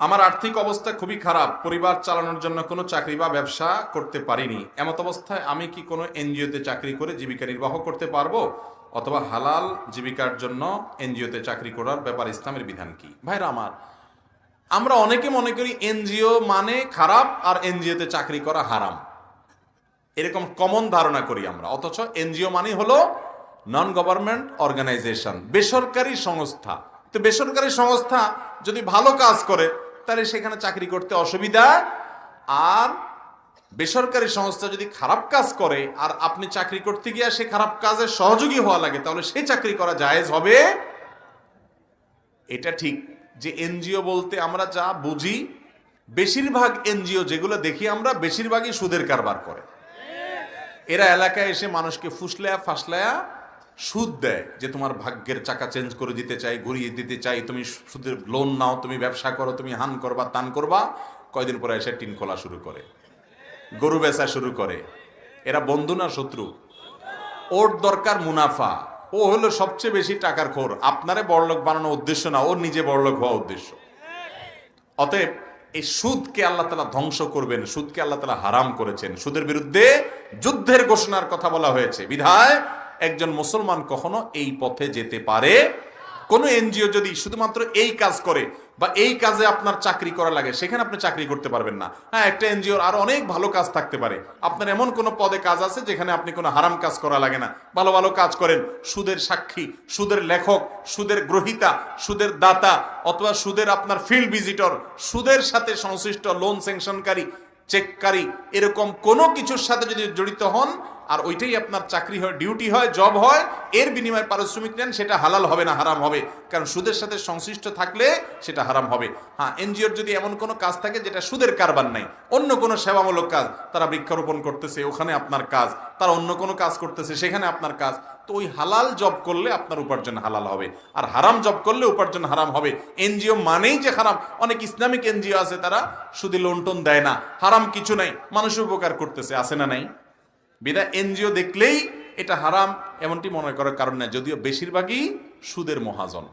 আমার আর্থিক অবস্থা খুবই খারাপ, পরিবার চালানোর জন্য কোনো চাকরি বা ব্যবসা করতে পারিনি। এমত অবস্থায় আমি কি কোনো এনজিওতে চাকরি করে জীবিকা নির্বাহ করতে পারব? অথবা হালাল জীবিকার জন্য এনজিওতে চাকরি করার ব্যাপার ইসলামের বিধান কি? ভাইরা আমার, আমরা অনেকে মনে করি এনজিও মানে খারাপ আর এনজিওতে চাকরি করা হারাম। এরকম কমন ধারণা করি আমরা, অথচ এনজিও মানে হলো নন গভর্নমেন্ট অর্গানাইজেশন বেসরকারি সংস্থা। তো বেসরকারি সংস্থা যদি ভালো কাজ করে তাহলে সেখানে চাকরি করতে অসুবিধা, আর বেসরকারি সংস্থা যদি খারাপ কাজ করে, আর আপনি চাকরি করতে গিয়ে সে খারাপ কাজে সহযোগী হওয়া লাগে, তাহলে সে চাকরি করা জায়েজ হবে? এটা ঠিক যে এনজিও বলতে আমরা যা বুঝি, বেশিরভাগ এনজিও যেগুলো দেখি আমরা, বেশিরভাগই সুদের কারবার করে। এরা এলাকায় এসে মানুষকে ফুসলায়া, ফাসলায়া সুদ দেয় যে তোমার ভাগ্যের চাকা চেঞ্জ করে দিতে চাই, ঘুরিয়ে দিতে চাই, তুমি সুদের লোন নাও, তুমি ব্যবসা করো, তুমি হান করবা, তান করবা। কয়দিন পরে এসে টিন খোলা শুরু করে। গরু বেচা শুরু করে। এরা বন্ধু না শত্রু? ওর দরকার মুনাফা। ও হলো সবচেয়ে বেশি টাকার খোর। আপনারে বড়লোক বানানো উদ্দেশ্য না, ওর নিজে বড়লোক হওয়া উদ্দেশ্য। অতএব এই সুদকে আল্লাহ তালা ধ্বংস করবেন, সুদকে আল্লাহ তালা হারাম করেছেন। সুদের বিরুদ্ধে যুদ্ধের ঘোষণার কথা বলা হয়েছে। বিধায় একজন মুসলমান কখনো এই পথে যেতে পারে। কোন এনজিও যদি শুধুমাত্র এই কাজ করে বা এই কাজে আপনার চাকরি করা লাগে, সেখানে আপনি চাকরি করতে পারবেন না। হ্যাঁ একটা এনজিওর আরও অনেক ভালো কাজ থাকতে পারে। আপনার এমন কোন পদে কাজ আছে যেখানে আপনি কোনো হারাম কাজ করা লাগে না। ভালো ভালো কাজ করেন, সুদের সাক্ষী, সুদের লেখক, সুদের গ্রহিতা, সুদের দাতা, অথবা সুদের আপনার ফিল্ড ভিজিটর সুদের সাথে সংশ্লিষ্ট লোন স্যাংশনকারী চেককারী এরকম কোনো কিছুর সাথে যদি জড়িত হন আর ওইটাই আপনার চাকরি হয় ডিউটি হয় জব হয়, এর বিনিময়ে পারিশ্রমিক নেন, সেটা হালাল হবে না, হারাম হবে। কারণ সুদের সাথে সংশ্লিষ্ট থাকলে সেটা হারাম হবে। হ্যাঁ এনজিওর যদি এমন কোনো কাজ থাকে যেটা সুদের কারবার নাই, অন্য কোনো সেবামূলক কাজ, তারা বৃক্ষরোপণ করতেছে, ওখানে আপনার কাজ, তারা অন্য কোনো কাজ করতেছে, সেখানে আপনার কাজ, তো ওই হালাল জব করলে আপনার উপার্জন হালাল হবে। আর হারাম জব করলে উপার্জন হারাম হবে। এনজিও মানেই যে হারাম। অনেক ইসলামিক এনজিও আছে তারা শুধু লোনটোন দেয় না। হারাম কিছু নাই। মানুষের উপকার করতেছে, আছে না নাই? বিদায় এনজিও দেখলেই এটা হারাম এমনটি মনে করার কারণ নয় যদিও বেশিরভাগই সুদের মহাজন।